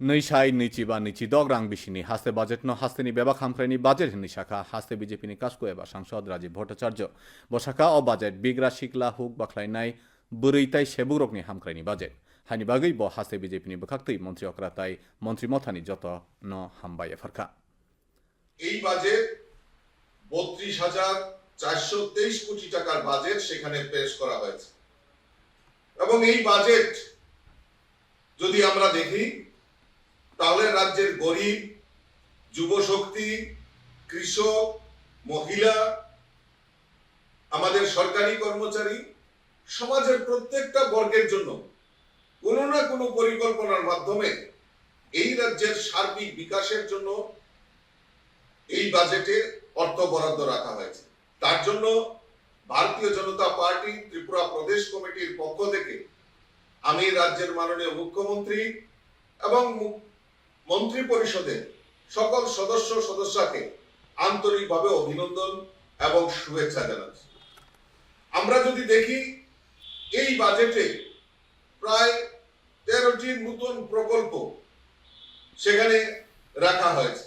नैसाय नैचिबा नैचि दग रां बिसिनि हास्ते बाजेट न हास्तेनि बेबाक हामख्रायनि बाजेट हिनि शाखा हास्ते बिजेपिनि कास्को एबा सांसद राजीव भट्टाचार्य बसाखा अ बाजेट बिग्रा सिक्ला हुक बाख्लायनाय बोरैताय सेबुरकनि हामख्रायनि बाजेट हानि बागै ब हास्ते बिजेपिनि बोखाक्तै मन्त्रि अक्राताय मन्त्रि मथानि যত ন হামবায়ে ফারকা এই বাজেট বত্রিশ হাজার চারশো তেইশ কোটি টাকার বাজেট সেখানে পেশ করা হয়েছে এবং এই বাজেট যদি আমরা দেখি তাহলে রাজ্যের গরিব যুব শক্তি কৃষক, মহিলা, আমাদের সরকারি কর্মচারী, সমাজের প্রত্যেকটা বর্গের জন্য কোনো না কোনো পরিকল্পনার মাধ্যমে এই রাজ্যের সার্বিক বিকাশের জন্য এই বাজেটে অর্থ বরাদ্দ রাখা হয়েছে। তার জন্য ভারতীয় জনতা পার্টি ত্রিপুরা প্রদেশ কমিটির পক্ষ থেকে আমি রাজ্যের মাননীয় মুখ্যমন্ত্রী এবং মন্ত্রী পরিষদের সকল সদস্য সদস্যকে আন্তরিকভাবে অভিনন্দন এবং শুভেচ্ছা জানাচ্ছি। আমরা যদি দেখি, এই বাজেটে প্রায় তেরোটি নতুন প্রকল্প সেখানে রাখা হয়েছে।